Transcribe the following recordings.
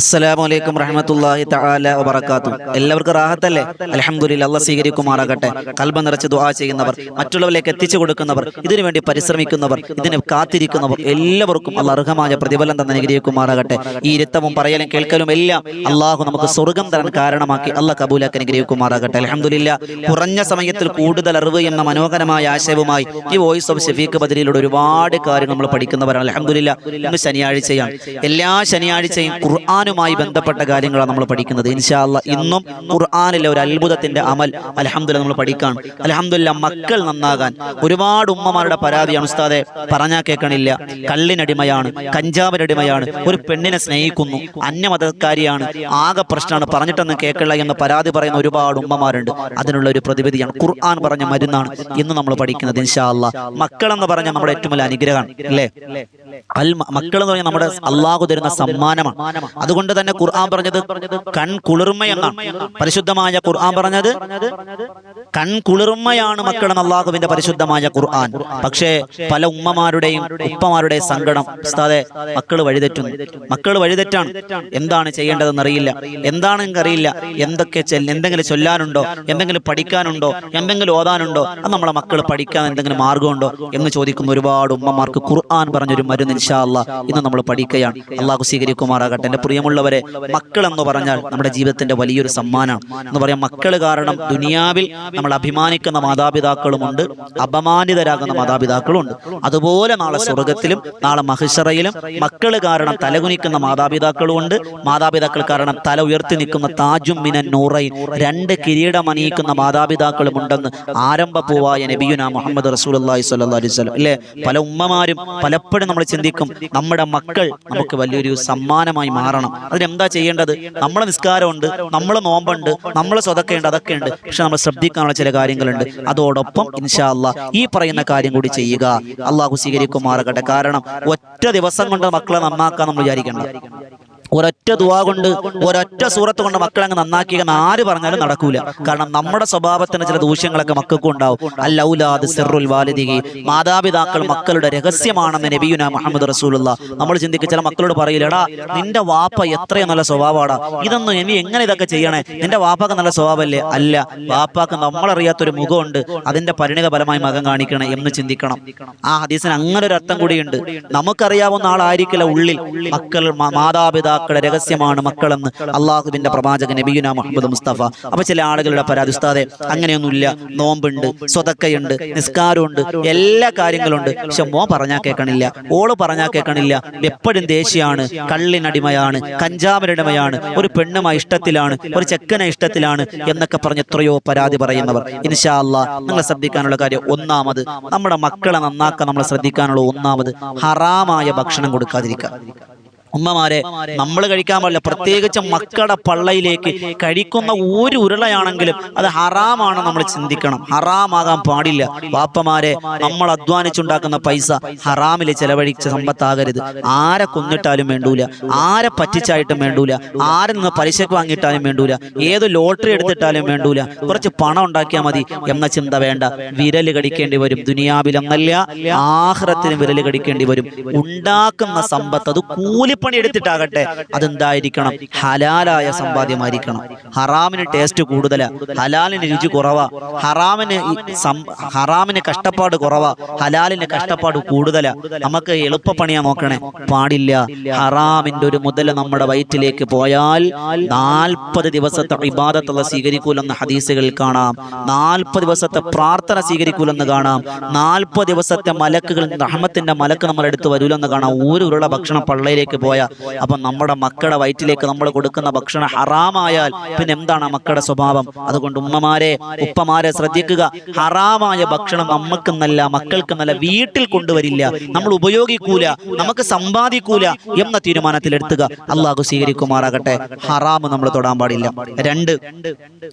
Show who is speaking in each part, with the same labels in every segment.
Speaker 1: അസ്സലാമു അലൈക്കും റഹ്മത്തുള്ളാഹി തആല വബറകാതുഹു. എല്ലാവർക്കും റാഹത്തല്ലേ? അൽഹംദുലില്ലാ അല്ലാഹ് സ്വീകരിക്കുമാറാകട്ടെ. കൽബ നിറച്ച് ദുആ ചെയ്യുന്നവർ മറ്റുള്ളവരിലേക്ക് എത്തിച്ചു കൊടുക്കുന്നവർ ഇതിനു വേണ്ടി പരിശ്രമിക്കുന്നവർ ഇതിനെ കാത്തിരിക്കുന്നവർ എല്ലാവർക്കും അള്ളാഹ് അർഹമായ പ്രതിഫലം തന്നെ അനുഗ്രഹിക്കുമാറാകട്ടെ. ഈ ഇരുത്തവും പറയലും കേൾക്കലും എല്ലാം അള്ളാഹു നമുക്ക് സ്വർഗം തരാൻ കാരണമാക്കി അല്ല കബൂലാക്കി അനുഗ്രഹിക്കുമാറാകട്ടെ. അൽഹംദുലില്ലാ കുറഞ്ഞ സമയത്തിൽ കൂടുതൽ അറിവ് എന്ന മനോഹരമായ ആശയവുമായി ഈ വോയിസ് ഓഫ് ഷെഫീഖ് ബദരിയിലൂടെ ഒരുപാട് കാര്യങ്ങൾ നമ്മൾ പഠിക്കുന്നവരാണ്. അലഹമില്ല ഇന്ന് ശനിയാഴ്ചയാണ്. എല്ലാ ശനിയാഴ്ചയും ഖുർആാനുമായി ബന്ധപ്പെട്ട കാര്യങ്ങളാണ് നമ്മൾ പഠിക്കുന്നത്. ഇൻഷാല്ല ഇന്നും ഖുർആാനിലെ ഒരു അത്ഭുതത്തിന്റെ അമൽ അലഹമുല്ല നമ്മൾ പഠിക്കാൻ അലഹമുല്ല മക്കൾ നന്നാകാൻ ഒരുപാട് ഉമ്മമാരുടെ പരാതിയാണ്. ഉസ്താദെ പറഞ്ഞാൽ കേൾക്കണില്ല കള്ളിനടിമയാണ് കഞ്ചാവിനടിമയാണ് ഒരു പെണ്ണിനെ സ്നേഹിക്കുന്നു അന്യമതക്കാരിയാണ് ആകെ പ്രശ്നമാണ്. പറഞ്ഞിട്ടൊന്നും കേൾക്കില്ല എന്ന് പരാതി പറയുന്ന ഒരുപാട് ഉമ്മമാരുണ്ട്. അതിനുള്ള ഒരു പ്രതിവിധിയാണ്. ഖുർആൻ പറഞ്ഞ മരുന്നാണ് ഇന്ന് നമ്മൾ പഠിക്കുന്നത് ഇൻഷാല്ല എന്ന് പറഞ്ഞാൽ നമ്മുടെ ഏറ്റവും വലിയ അനുഗ്രഹമാണ് അല്ലേ? അൽ മക്കൾ എന്ന് പറഞ്ഞാൽ നമ്മുടെ അള്ളാഹു തരുന്ന സമ്മാനമാണ്. അതുകൊണ്ട് തന്നെ ഖുർആൻ പറഞ്ഞത് കൺ കുളിർമ എന്നാണ് പരിശുദ്ധമായ ഖുർആൻ പറഞ്ഞത് കൺ മക്കളെ അള്ളാഹുവിന്റെ പരിശുദ്ധമായ ഖുർആൻ. പക്ഷേ പല ഉമ്മമാരുടെയും ഉപ്പമാരുടെയും സങ്കടം. ഉസ്താദെ മക്കൾ വഴിതെറ്റുന്നു. മക്കൾ വഴിതെറ്റാണ്. എന്താണ് ചെയ്യേണ്ടതെന്ന് അറിയില്ല. എന്താണ് അറിയില്ല? എന്തൊക്കെ എന്തെങ്കിലും ചൊല്ലാനുണ്ടോ? എന്തെങ്കിലും പഠിക്കാനുണ്ടോ? എന്തെങ്കിലും ഓതാനുണ്ടോ? അത് നമ്മളെ മക്കൾ പഠിക്കാൻ എന്തെങ്കിലും മാർഗമുണ്ടോ എന്ന് ചോദിക്കുന്ന ഒരുപാട് ഉമ്മമാർക്ക് ഖുർആൻ പറഞ്ഞൊരു മരുന്ന് ഇൻഷാല്ല ഇന്ന് നമ്മൾ പഠിക്കുകയാണ്. അള്ളാഹു സ്വീകരിക്കുമാറാകട്ടെ. എന്റെ പ്രിയമുള്ളവരെ മക്കൾ എന്ന് പറഞ്ഞാൽ നമ്മുടെ ജീവിതത്തിന്റെ വലിയൊരു സമ്മാനമാണ്. എന്ന് പറയാം മക്കൾ കാരണം ദുനിയാവിൽ നമ്മൾ അഭിമാനിക്കുന്ന മാതാപിതാക്കളുമുണ്ട് അപമാനിതരാകുന്ന മാതാപിതാക്കളുമുണ്ട്. അതുപോലെ നാളെ സ്വർഗത്തിലും നാളെ മഹിഷറയിലും മക്കൾ കാരണം തലകുനിക്കുന്ന മാതാപിതാക്കളുമുണ്ട്. മാതാപിതാക്കൾ കാരണം തല ഉയർത്തി നിൽക്കുന്ന താജും മിനൻ നൂറൈൻ രണ്ട് കിരീടം അണിയിക്കുന്ന മാതാപിതാക്കളും ഉണ്ടെന്ന് ആരംഭ പൂവായ നബിയുന മുഹമ്മദ് റസൂലി സ്വല്ലാ വസ്ലം അല്ലേ പല ഉമ്മമാരും പലപ്പോഴും നമ്മൾ ചിന്തിക്കും നമ്മുടെ മക്കൾ നമുക്ക് വലിയൊരു സമ്മാനമായി മാറണം. അതിനെന്താ ചെയ്യേണ്ടത്? നമ്മളെ നിസ്കാരമുണ്ട് നമ്മൾ നോമ്പുണ്ട് നമ്മളെ സ്വതക്കുണ്ട് അതൊക്കെ ഉണ്ട് പക്ഷെ നമ്മൾ ശ്രദ്ധിക്കാനുള്ള ചില കാര്യങ്ങളുണ്ട്. അതോടൊപ്പം ഇൻഷാ അല്ലാ ഈ പറയുന്ന കാര്യം കൂടി ചെയ്യുക. അള്ളാഹു സ്വീകരിക്കുമാറാകട്ടെ. കാരണം ഒറ്റ ദിവസം കൊണ്ട് മക്കളെ നന്നാക്കാൻ നമ്മൾ വിചാരിക്കേണ്ട. ഒരൊറ്റ ദുവാ കൊണ്ട് ഒരൊറ്റ സൂറത്ത് കൊണ്ട് മക്കളെ അങ്ങ് നന്നാക്കിയ ആര് പറഞ്ഞാലും നടക്കൂല. കാരണം നമ്മുടെ സ്വഭാവത്തിന് ചില ദൂഷ്യങ്ങളൊക്കെ മക്കൾക്കും ഉണ്ടാവും. അല്ലൗലാദ് സിറുൽ വാലിദികി മാതാപിതാക്കൾ മക്കളുടെ രഹസ്യമാണെന്ന് നബിയുന മുഹമ്മദ് റസൂലുള്ള. നമ്മൾ ചിന്തിക്കുക ചില മക്കളോട് പറയില്ലടാ നിന്റെ വാപ്പ എത്രയും നല്ല സ്വഭാവമാടാ. ഇതൊന്നും ഇനി എങ്ങനെ ഇതൊക്കെ ചെയ്യണേ? നിന്റെ വാപ്പാക്ക് നല്ല സ്വഭാവമല്ലേ? അല്ല വാപ്പാക്ക് നമ്മളറിയാത്തൊരു മുഖമുണ്ട്. അതിന്റെ പരിണിത ഫലമായി മകൻ കാണിക്കണം എന്ന് ചിന്തിക്കണം. ആ ഹദീസിന് അങ്ങനെ ഒരു അർത്ഥം കൂടിയുണ്ട്. നമുക്കറിയാവുന്ന ആളായിരിക്കില്ല ഉള്ളിൽ. മക്കൾ മാ- മാതാപിതാക്കളുടെ രഹസ്യമാണ് മക്കളെന്ന് അള്ളാഹുവിന്റെ പ്രവാചകൻ നബിയുന മുഹമ്മദ് മുസ്തഫ. അപ്പൊ ചില ആളുകളുടെ പരാതി ഉസ്താദെ അങ്ങനെയൊന്നുമില്ല. നോമ്പുണ്ട് സ്വതക്കയുണ്ട് നിസ്കാരമുണ്ട് എല്ലാ കാര്യങ്ങളുണ്ട്. പക്ഷെ മോ പറഞ്ഞാൽ കേൾക്കണില്ല ഓൾ പറഞ്ഞാൽ കേൾക്കണില്ല എപ്പോഴും ദേഷ്യമാണ് കള്ളിനടിമയാണ് കഞ്ചാവിനടിമയാണ് ഒരു പെണ്ണുമായി ഇഷ്ടത്തിലാണ് ഒരു ചെക്കനെ ഇഷ്ടത്തിലാണ് എന്നൊക്കെ പറഞ്ഞ് എത്രയോ പരാതി പറയുന്നവർ. ഇൻഷാ അല്ലാ നിങ്ങൾ ശ്രദ്ധിക്കാനുള്ള കാര്യം ഒന്നാമത് നമ്മുടെ മക്കളെ നന്നാക്കാൻ നമ്മൾ ശ്രദ്ധിക്കാനുള്ള ഒന്നാമത് ഹറാമായ ഭക്ഷണം കൊടുക്കാതിരിക്കുക. ഉമ്മമാരെ നമ്മൾ കഴിക്കാൻ പാടില്ല. പ്രത്യേകിച്ച് മക്കളുടെ പള്ളയിലേക്ക് കഴിക്കുന്ന ഒരു ഉരുളയാണെങ്കിലും അത് ഹറാമാണ് നമ്മൾ ചിന്തിക്കണം. ഹറാമാകാൻ പാടില്ല. വാപ്പമാരെ നമ്മൾ അധ്വാനിച്ചുണ്ടാക്കുന്ന പൈസ ഹറാമിൽ ചെലവഴിച്ച സമ്പത്താകരുത്. ആരെ കൊന്നിട്ടാലും വേണ്ടൂല. ആരെ പറ്റിച്ചായിട്ടും വേണ്ടൂല. ആരെ നിന്ന് പലിശക്ക് വാങ്ങിയിട്ടാലും വേണ്ടൂല. ഏത് ലോട്ടറി എടുത്തിട്ടാലും വേണ്ടൂല. കുറച്ച് പണം ഉണ്ടാക്കിയാൽ മതി എന്ന ചിന്ത വേണ്ട. വിരൽ കടിക്കേണ്ടി വരും. ദുനിയാവിലെന്നല്ല ആഹ്റത്തിന് വിരൽ കടിക്കേണ്ടി വരും. ഉണ്ടാക്കുന്ന സമ്പത്ത് അത് കൂലിപ്പണി എടുത്തിട്ടാകട്ടെ അതെന്തായിരിക്കണം? ഹലാലായ സമ്പാദ്യമായിരിക്കണം. ഹറാമിന് ടേസ്റ്റ് കൂടുതലാ. ഹലാലിന് രുചി കുറവാ. ഹറാമിന് ഹറാമിന് കഷ്ടപ്പാട് കുറവാ. ഹലാലിന് കഷ്ടപ്പാട് കൂടുതലാ. നമുക്ക് എളുപ്പപ്പണിയാ നോക്കണേ. പാടില്ല. ഹറാമിന്റെ ഒരു മുതൽ നമ്മുടെ വയറ്റിലേക്ക് പോയാൽ നാൽപ്പത് ദിവസത്തെ ഇബാദത്തുള്ള സ്വീകരിക്കൂലെന്ന് ഹദീസുകളിൽ കാണാം. നാൽപ്പത് ദിവസത്തെ പ്രാർത്ഥന സ്വീകരിക്കൂലെന്ന് കാണാം. നാൽപ്പത് ദിവസത്തെ മലക്കുകൾ റഹ്മത്തിന്റെ മലക്ക് നമ്മൾ എടുത്ത് വരൂലെന്ന് കാണാം. ഒരു ഉരുള ഭക്ഷണം പള്ളയിലേക്ക് പോയാൽ അപ്പൊ നമ്മുടെ മക്കളുടെ വയറ്റിലേക്ക് നമ്മൾ കൊടുക്കുന്ന ഭക്ഷണം ഹറാമായാൽ പിന്നെ എന്താണ് ആ മക്കളുടെ സ്വഭാവം? അതുകൊണ്ട് ഉമ്മമാരെ ഉപ്പമാരെ ശ്രദ്ധിക്കുക. ഹറാമായ ഭക്ഷണം നമുക്കെന്നല്ല മക്കൾക്കെന്നല്ല വീട്ടിൽ കൊണ്ടുവരില്ല. നമ്മൾ ഉപയോഗിക്കൂല നമുക്ക് സമ്പാദിക്കൂല എന്ന തീരുമാനത്തിൽ എടുത്തുക. അള്ളാഹു സ്വീകരിക്കുമാറാകട്ടെ. ഹറാമ് നമ്മൾ തൊടാൻ പാടില്ല. രണ്ട്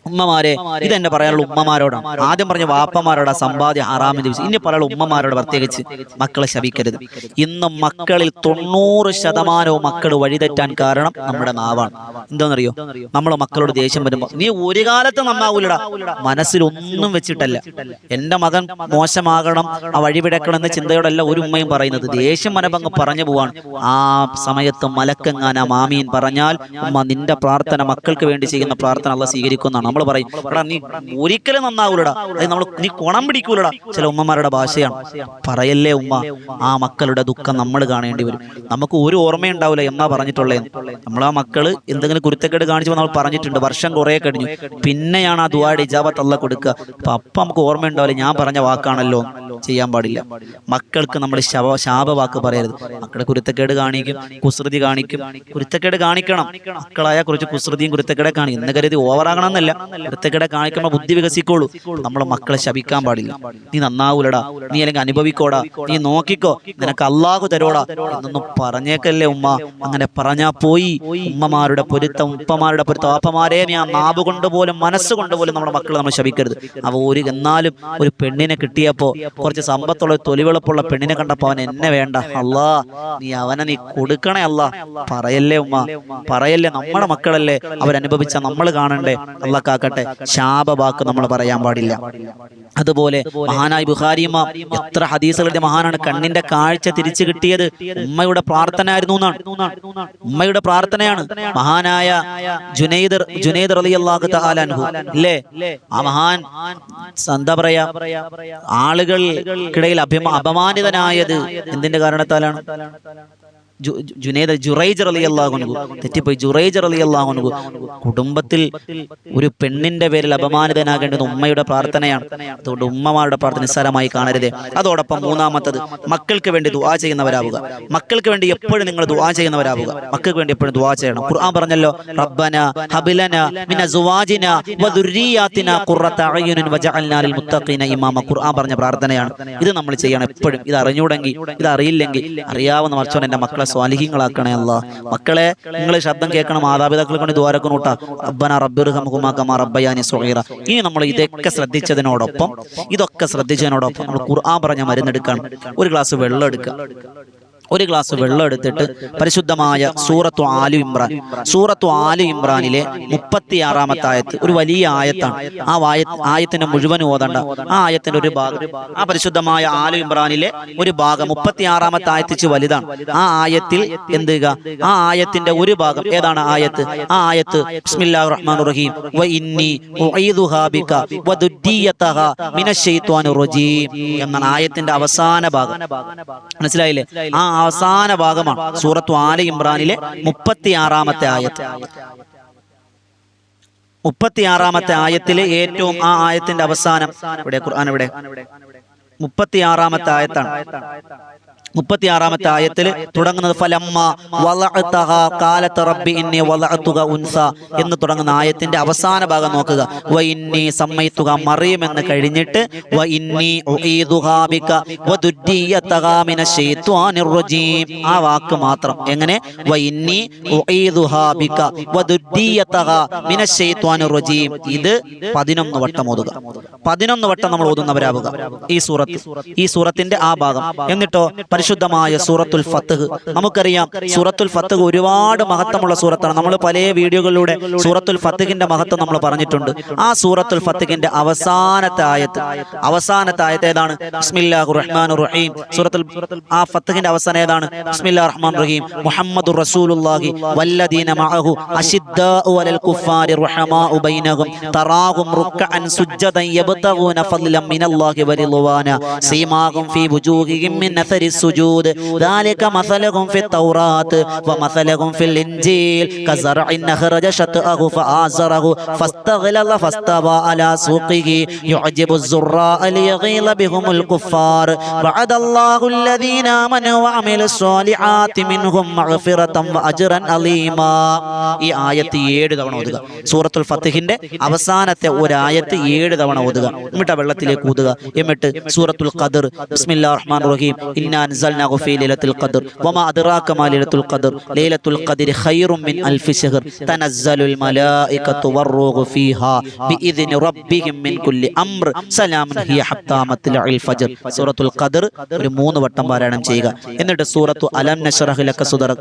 Speaker 1: ഉമ്മമാരെ ഇതെന്നെ പറയാനുള്ള ഉമ്മമാരോടാണ്. ആദ്യം പറഞ്ഞ വാപ്പമാരോടാ സമ്പാദ്യ വിഷയം ഇനി പറയാനുള്ള ഉമ്മമാരോട് പ്രത്യേകിച്ച് മക്കളെ ശപിക്കരുത്. ഇന്ന് മക്കളിൽ തൊണ്ണൂറ് ശതമാനം ശതമാനവും മക്കൾ വഴിതെറ്റാൻ കാരണം നമ്മുടെ നാവാണ്. എന്താണെന്നറിയോ നമ്മളെ മക്കളോട് ദേഷ്യം വരുമ്പോ നീ ഒരു കാലത്ത് നന്നാവൂലടാ. മനസ്സിലൊന്നും വെച്ചിട്ടല്ല. എന്റെ മകൻ മോശമാകണം ആ വഴി വിടക്കണം എന്ന ചിന്തയോടല്ല ഒരു ഉമ്മയും പറയുന്നത്. ദേഷ്യം മനഭംഗം പറഞ്ഞു പോവാണ്. ആ സമയത്ത് മലക്കെങ്ങാൻ ആ മാമീൻ പറഞ്ഞാൽ ഉമ്മ നിന്റെ പ്രാർത്ഥന മക്കൾക്ക് വേണ്ടി ചെയ്യുന്ന പ്രാർത്ഥന അല്ല സ്വീകരിക്കുന്നതാണ് നമ്മൾ പറയും എടാ നീ ഒരിക്കലും നന്നാവൂലടാ. അത് നമ്മൾ നീ കുണം പിടിക്കൂലടാ. ചില ഉമ്മമാരുടെ ഭാഷയാണ്. പറയല്ലേ ഉമ്മ ആ മക്കളുടെ ദുഃഖം നമ്മൾ കാണേണ്ടി വരും. നമുക്ക് ഒരു ഓർമ്മയുണ്ടാവില്ല എന്നാ പറഞ്ഞിട്ടുള്ളത്. നമ്മൾ ആ മക്കൾ എന്തെങ്കിലും കുരുത്തക്കേട് കാണിച്ചു നമ്മൾ പറഞ്ഞിട്ടുണ്ട്. വർഷം കുറെ കഴിഞ്ഞു. പിന്നെയാണ് ആ ദുവായുടെ ഇജാബത്ത് അല്ല കൊടുക്കുക. അപ്പൊ അപ്പൊ നമുക്ക് ഓർമ്മ ഉണ്ടാവില്ല. ഞാൻ പറഞ്ഞ വാക്കാണല്ലോ. ചെയ്യാൻ പാടില്ല. മക്കൾക്ക് നമ്മൾ ശവ ശാപവാക്ക് പറയരുത്. മക്കളെ കുരുത്തക്കേട് കാണിക്കും. കുസൃതി കാണിക്കും. കുരുത്തക്കേട് കാണിക്കണം. മക്കളായ കുറച്ച് കുസൃതിയും കുരുത്തക്കേടെ കാണിക്കും. എന്ന് കരുതി ഓവറാകണം എന്നല്ല. കുരുത്തക്കേടെ കാണിക്കുമ്പോൾ ബുദ്ധി വികസിക്കോളൂ. നമ്മളെ മക്കളെ ശപിക്കാൻ പാടില്ല. നീ നന്നാവൂലടാ. നീ അല്ലെങ്കിൽ അനുഭവിക്കോടാ. നീ നോക്കിക്കോ. നിനക്ക് അള്ളാഹു തരോടാ. എന്നൊന്നും പറഞ്ഞേക്കല്ലേ ഉമ്മ. അങ്ങനെ പറഞ്ഞാ പോയി. ഉമ്മമാരുടെ പൊരുത്തം ഉപ്പമാരുടെ പൊരുത്തം. വാപ്പമാരെ ഞാൻ നാവ് കൊണ്ട് പോലും മനസ്സുകൊണ്ട് പോലും നമ്മുടെ മക്കളെ നമ്മൾ ശപിക്കരുത്. അവ ഒരു എന്നാലും ഒരു പെണ്ണിനെ കിട്ടിയപ്പോ കുറച്ച് സമ്പത്തുള്ള തൊലിവെളുപ്പുള്ള പെണ്ണിനെ കണ്ടപ്പോ അവൻ എന്നെ വേണ്ട. അല്ലാ നീ അവനെ നീ കൊടുക്കണേ അല്ല പറയല്ലേ ഉമ്മ പറയല്ലേ നമ്മുടെ മക്കളല്ലേ? അവരനുഭവിച്ച നമ്മൾ കാണണ്ടേ? അല്ല കാക്കട്ടെ ശാപവാക്ക് നമ്മൾ പറയാൻ പാടില്ല. അതുപോലെ മഹാനായി ബുഹാരിയമ്മ എത്ര ഹദീസുകളുടെ മഹാനാണ് കണ്ണിന്റെ കാഴ്ച തിരിച്ചു കിട്ടിയത്. ഉമ്മയുടെ പ്രാർത്ഥന ആയിരുന്നു എന്നാണ്. ഉമ്മയുടെ പ്രാർത്ഥനയാണ് മഹാനായ ജുനൈദർ ജുനൈദർ അലി അള്ളാഹു തഹാലാൻഹു അല്ലേ ആ മഹാൻ എന്താ പറയാ? ആളുകൾക്കിടയിൽ അഭിമാ അപമാനിതനായത് എന്തിന്റെ കാരണത്താലാണ്? ജുനൈദ് ജുറൈജർ അലി അള്ളാഹുനു തെറ്റിപ്പോയി. ജുറൈജർ അലി അള്ളാഹുനു കുടുംബത്തിൽ ഒരു പെണ്ണിന്റെ പേരിൽ അപമാനിതനാകേണ്ടത് ഉമ്മയുടെ പ്രാർത്ഥനയാണ്. അതുകൊണ്ട് ഉമ്മമാരുടെ പ്രാർത്ഥന നിസ്സാരമായി കാണരുത്. അതോടൊപ്പം മൂന്നാമത്തത് മക്കൾക്ക് വേണ്ടി ദുആ ചെയ്യുന്നവരാവുക. മക്കൾക്ക് വേണ്ടി എപ്പോഴും നിങ്ങൾ ദുആ ചെയ്യുന്നവരാവുക. മക്കൾക്ക് വേണ്ടി എപ്പോഴും ദുആ ചെയ്യണം. ഖുർആൻ പറഞ്ഞല്ലോ റബ്ബന ഹബിലന മിന സുവാജിന വദുരിയാതിന ഖുർറത അയ്യുനിൻ വജഅൽനാ മുത്തഖീന ഇമാമ. ഖുർആൻ പറഞ്ഞ പ്രാർത്ഥനയാണ്. ഇത് നമ്മൾ ചെയ്യണം എപ്പോഴും. ഇത് അറിഞ്ഞൂടെങ്കിൽ ഇത് അറിയില്ലെങ്കിൽ അറിയാവുന്ന മറിച്ചോൻ എന്റെ മക്കളെ സ്വാലിഹീങ്ങളാക്കണേ അല്ല മക്കളെ നിങ്ങൾ ശബ്ദം കേൾക്കണം മാതാപിതാക്കളെ കൊണ്ട് ദ്വാരക്കൊണ്ടൂട്ട റബ്ബന റബ്ബിർഹമുമാ റബ്ബയാനി സുഹൈറ ഇനി നമ്മൾ ഇതൊക്കെ ശ്രദ്ധിച്ചതിനോടൊപ്പം ഇതൊക്കെ ശ്രദ്ധിച്ചതിനോടൊപ്പം നമ്മൾ ഖുർആൻ പറഞ്ഞ മരുന്നെടുക്കാൻ ഒരു ഗ്ലാസ് വെള്ളം എടുക്കുക ഒരു ഗ്ലാസ് വെള്ളം എടുത്തിട്ട് പരിശുദ്ധമായ സൂറത്തു ആലു ഇമ്രാൻ. സൂറത്തു ആലു ഇമ്രാനിലെ മുപ്പത്തിയാറാമത്തെ ആയത്ത് ഒരു വലിയ ആയത്താണ്. ആ വായ ആയത്തിന്റെ മുഴുവൻ ഓതണ്ട. ആ ആയത്തിന്റെ ഒരു ഭാഗം. ആ പരിശുദ്ധമായ ആലു ഇമ്രാനിലെ ഒരു ഭാഗം മുപ്പത്തിയാറാമത്തെ ആയത്തിച്ച് വലുതാണ്. ആ ആയത്തിൽ എന്ത് ആ ആയത്തിന്റെ ഒരു ഭാഗം ഏതാണ് ആയത്ത്? ആ ആയത്ത് ബിസ്മില്ലാഹിർ റഹീം. വ ഇന്നി ബിക റജീം എന്നാണ് ആയത്തിന്റെ അവസാന ഭാഗം. മനസ്സിലായില്ലേ? ആ അവസാന ഭാഗമാണ്. സൂറത്തു ആല ഇമ്രാനിലെ മുപ്പത്തിയാറാമത്തെ ആയത്ത്. മുപ്പത്തിയാറാമത്തെ ആയത്തിലെ ഏറ്റവും ആ ആയത്തിന്റെ അവസാനം. ഇവിടെ ഖുർആൻ ഇവിടെ. മുപ്പത്തിയാറാമത്തെ ആയത്താണ്. മുപ്പത്തിയാറാമത്തെ ആയത്തിൽ തുടങ്ങുന്നത് ഫലമ്മ വളഅതഹ ഖാലത്ത് റബ്ബി ഇന്നി വളഅതുക ഉൻസ എന്ന് തുടങ്ങുന്ന ആയത്തിന്റെ അവസാന ഭാഗം നോക്കുക. വ ഇന്നി സമ്മൈതുക മറിയം എന്ന് കഴിഞ്ഞിട്ട് വ ഇന്നി ഉഈദുഹാ മിനശ് ശൈത്വാനിർ റജീം. ആ വാക്ക് മാത്രം. എങ്ങനെ? വ ഇന്നി ഉഈദുഹാ മിനശ് ശൈത്വാനിർ റജീം. ഇത് 11 വട്ടം ഓതുക. 11 വട്ടം നമ്മൾ ഓതുന്നവരാവുക. ഈ സൂറത്ത്. ഈ സൂറത്തിന്റെ ആ ഭാഗം. എന്നിട്ടോ പരിശുദ്ധമായ സൂറത്തുൽ ഫത്തഹ് നമുക്കറിയാം സൂറത്തുൽ ഫത്തഹ് ഒരുപാട് മഹത്വമുള്ള സൂറത്താണ്. നമ്മൾ പല വീഡിയോകളിലൂടെ സൂറത്തുൽ ഫത്തഹിന്റെ മഹത്വം നമ്മൾ പറഞ്ഞിട്ടുണ്ട്. ആ സൂറത്തുൽ ഫത്തഹിന്റെ അവസാനത്തെ ആയത്ത്. അവസാനത്തെ ആയത്ത് ഏതാണ്? ബിസ്മില്ലാഹു റഹ്മാൻ റഹീം. സൂറത്തുൽ ആ ഫത്തഹിന്റെ അവസാനം ഏതാണ്? ബിസ്മില്ലാ റഹ്മാൻ റഹീം. മുഹമ്മദ് റസൂലുള്ളാഹി വല്ലദീന മഅഹു അശിദ്ദാഉ അലൽ കുഫാരി റഹമാഉ ബൈനഹും തറാഹും റുക്അൻ സുജ്ജദൻ യബ്തഗൂന ഫദ്ലം മിനല്ലാഹി വറിദ്വാന സീമാഹും ഫീ വുജൂഹിഹിം മിൻ അഥരി السجود ذلك مثلهم في التوراة ومثلهم في الإنجيل كزرع أخرج شطأه فآزره فاستغلظ فاستوى على سوقه يعجب الزراء ليغيظ بهم الكفار وعد الله الذين آمنوا وعملوا الصالحات منهم مغفرة وأجرا عظيما ഈ ആയത്ത് ഏഴ് തവണ ഓതുക സൂറത്തുൽ ഫത്തിഹിന്റെ അവസാനത്തെ ഒരായത്ത് ഏഴ് തവണ ഓതുക എന്നിട്ട് ആ വെള്ളത്തിലേക്ക് ഊതുക എന്നിട്ട് സൂറത്തുൽ ഖദർ ബിസ്മില്ലാഹിർ റഹ്മാനിർ റഹീം ഇന്നാ أنزلناه في ليلة القدر. وما أدراك ما ليلة القدر. ليلة القدر. خير من ألف شهر تنزل الملائكة والروغ فيها بإذن ربهم من كل أمر. سلام. هي حتى مطلع الفجر. سورة القدر. رمون وطن بارانم چيغا إن سورة ألم نشرح لك صدرك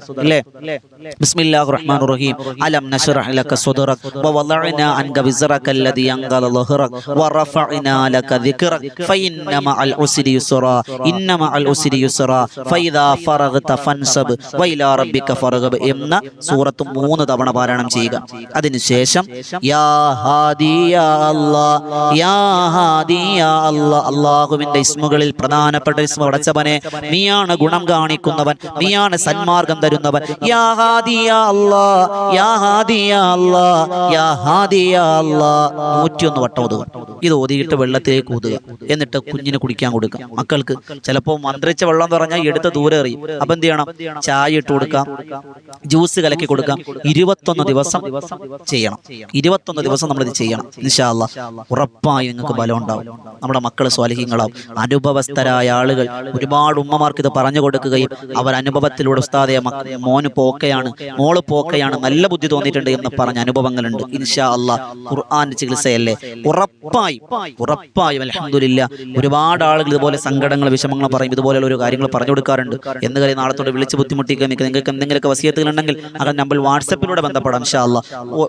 Speaker 1: بسم الله الرحمن الرحيم ألم نشرح لك صدرك ووضعنا عنك بزرك الذي ينقل الله ورفعنا لك ذكرك فإنما العسر يسرا إنما العسر يسرا എന്ന സൂറത്ത് മൂന്ന് തവണ പാരായണം ചെയ്യുക. അതിനുശേഷം അള്ളാഹുവിന്റെ ഇസ്മുകളിൽ പ്രധാനപ്പെട്ട ഇസ്മ അടച്ചവനെ നീയാണ് ഗുണം കാണിക്കുന്നവൻ നീയാണ് സന്മാർഗം തരുന്നവൻ. നൂറ്റിയൊന്ന് വട്ടം ഓതുക. ഇത് ഓതിയിട്ട് വെള്ളത്തിലേക്ക് ഊതുക എന്നിട്ട് കുഞ്ഞിന് കുടിക്കാൻ കൊടുക്കുക. മക്കൾക്ക് ചിലപ്പോൾ മന്ത്രിച്ച വെള്ളം പറഞ്ഞാൽ എടുത്ത ദൂരെ എറിയും. അപ്പൊ എന്ത് ചെയ്യണം? ചായ ഇട്ട് കൊടുക്കാം. ജ്യൂസ് കലക്കി കൊടുക്കാം. ഇരുപത്തൊന്ന് ദിവസം ചെയ്യണം. ഇരുപത്തൊന്ന് ദിവസം നമ്മൾ ഇത് ചെയ്യണം. ഇൻഷാല്ല ഉറപ്പായും നിങ്ങൾക്ക് ബലം ഉണ്ടാവും. നമ്മുടെ മക്കൾ സ്വാലിഹ്യങ്ങളാവും. അനുഭവസ്ഥരായ ആളുകൾ ഒരുപാട് ഉമ്മമാർക്ക് ഇത് പറഞ്ഞു കൊടുക്കുകയും അവർ അനുഭവത്തിലൂടെ ഉസ്താദെ മക്ക- മോന് പോക്കയാണ്. മോൾ പോക്കയാണ്. നല്ല ബുദ്ധി തോന്നിയിട്ടുണ്ട് എന്ന് പറഞ്ഞ അനുഭവങ്ങളുണ്ട്. ഇൻഷാ അല്ലാ ഖുർആൻ ചികിത്സയല്ലേ? ഉറപ്പായി ഉറപ്പായും. അലഹമില്ല ഒരുപാട് ആളുകൾ ഇതുപോലെ സങ്കടങ്ങൾ വിഷമങ്ങൾ പറയും ഇതുപോലെയുള്ള ഒരു കാര്യങ്ങൾ പറഞ്ഞു കൊടുക്കാറുണ്ട്. എന്ന് കാര്യം നാളത്തോടെ വിളിച്ച് ബുദ്ധിമുട്ടിക്കാൻ നിങ്ങൾക്ക് എന്തെങ്കിലുമൊക്കെ വസിയത്തുകൾ ഉണ്ടെങ്കിൽ അത് നമ്പർ വാട്സപ്പിലൂടെ ബന്ധപ്പെടാം ഇൻഷാ അല്ലാ.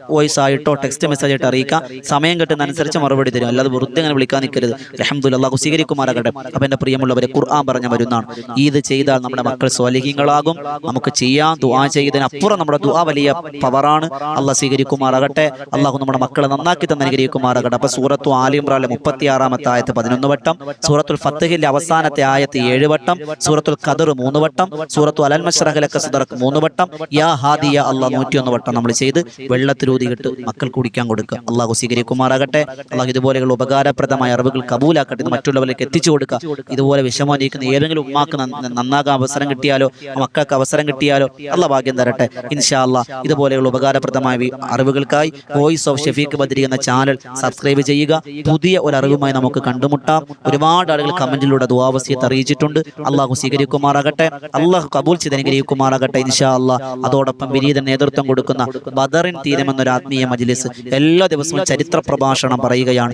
Speaker 1: വോയിസ് ആയിട്ടോ ടെക്സ്റ്റ് മെസ്സേജ് ആയിട്ട് അറിയിക്കാം. സമയം കിട്ടുന്നതനുസരിച്ച് മറുപടി തരും. അല്ലാതെ വെറുതെ അങ്ങനെ വിളിക്കാൻ നിൽക്കരുത്. അലഹമുല്ല അള്ളാഹു സ്വീകരിക്കുമാറാകട്ടെ. അപ്പൊ എന്റെ പ്രിയമുള്ളവരെ ഖുർആൻ പറഞ്ഞ വരുന്നതാണ് ഇത് ചെയ്താൽ നമ്മുടെ മക്കൾ സ്വാലിഹീങ്ങളാകും. നമുക്ക് ചെയ്യാൻ ദുആ ചെയ്തതിനപ്പുറം നമ്മുടെ ദുആ വലിയ പവറാണ്. അള്ളാഹ് സ്വീകരിക്കുമാറാകട്ടെ. അള്ളാഹു നമ്മുടെ മക്കളെ നന്നാക്കി തന്നെ അനുഗ്രഹിക്കുമാറാകട്ടെ. അപ്പൊ സൂറത്തു ആലിമ്രാലെ മുപ്പത്തി ആറാമത്തെ ആയത്ത് പതിനൊന്ന് വട്ടം സൂറത്തുൽ ഫത്തഹിന്റെ അവസാനത്തെ ആയത്ത് ഏഴ് വട്ടം സൂറത്തുൽ ഖദർ മൂന്ന് വട്ടം സൂറത്തു അലൽ മഷ്റഹലക്ക സദർക്ക് മൂന്ന് വട്ടം. യാ ഹാദിയ അള്ളാഹ് നൂറ്റിയൊന്ന് വട്ടം നമ്മൾ ചെയ്ത് വെള്ളത്തിലൂതിയിട്ട് മക്കൾ കുടിക്കാൻ കൊടുക്കുക. അള്ളാഹു സ്വീകരിക്കുമാറാകട്ടെ. അള്ളാഹു ഇതുപോലെയുള്ള ഉപകാരപ്രദമായ അറിവുകൾ കബൂലാക്കട്ടെ. ഇത് മറ്റുള്ളവരിലേക്ക് എത്തിച്ചു കൊടുക്കുക. ഇതുപോലെ വിഷമോചിക്കുന്ന ഏതെങ്കിലും ഉമ്മാക്ക് നന്നാകാൻ അവസരം കിട്ടിയാലോ മക്കൾക്ക് അവസരം കിട്ടിയാലോ അല്ലാഹു ഭാഗ്യം തരട്ടെ. ഇൻഷാ അള്ളാഹ് ഇതുപോലെയുള്ള ഉപകാരപ്രദമായ അറിവുകൾക്കായി വോയിസ് ഓഫ് ഷെഫീഖ് ബദ്രി എന്ന ചാനൽ സബ്സ്ക്രൈബ് ചെയ്യുക. പുതിയ ഒരു അറിവുമായി നമുക്ക് കണ്ടുമുട്ടാം. ഒരുപാട് ആളുകൾ കമന്റിലൂടെ ദുവാവസ്യത്ത് അറിയിച്ചിട്ടുണ്ട്. അള്ളാഹു സ്വീകരിക്കുമാറാകട്ടെ. അള്ളാഹു കബൂൽ ചെയ്ത് അനുഗ്രഹിക്കുമാറാകട്ടെ ഇൻഷാ അള്ളാഹ് അതോടൊപ്പം വിനീത നേതൃത്വം കൊടുക്കുന്ന ബദറിൻ തീരം എന്നൊരു ആത്മീയ മജ്ലിസ് എല്ലാ ദിവസവും ചരിത്ര പ്രഭാഷണം പറയുകയാണ്.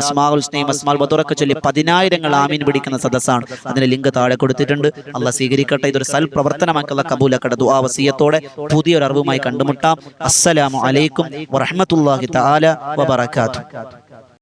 Speaker 1: അസ്മാഉൽ ചൊല്ലി പതിനായിരങ്ങൾ ആമീൻ പിടിക്കുന്ന സദസ്സാണ്. അതിന് ലിങ്ക് താഴെ കൊടുത്തിട്ടുണ്ട്. അള്ളാഹ് സ്വീകരിക്കട്ടെ. ഇതൊരു സൽ പ്രവർത്തനമാക്കുള്ള കബൂലക്കട ദുആവസിയത്തോടെ പുതിയൊരു അറിവുമായി കണ്ടുമുട്ടാം. അസ്സലാമു അലൈക്കും വറഹ്മത്തുള്ളാഹി തആല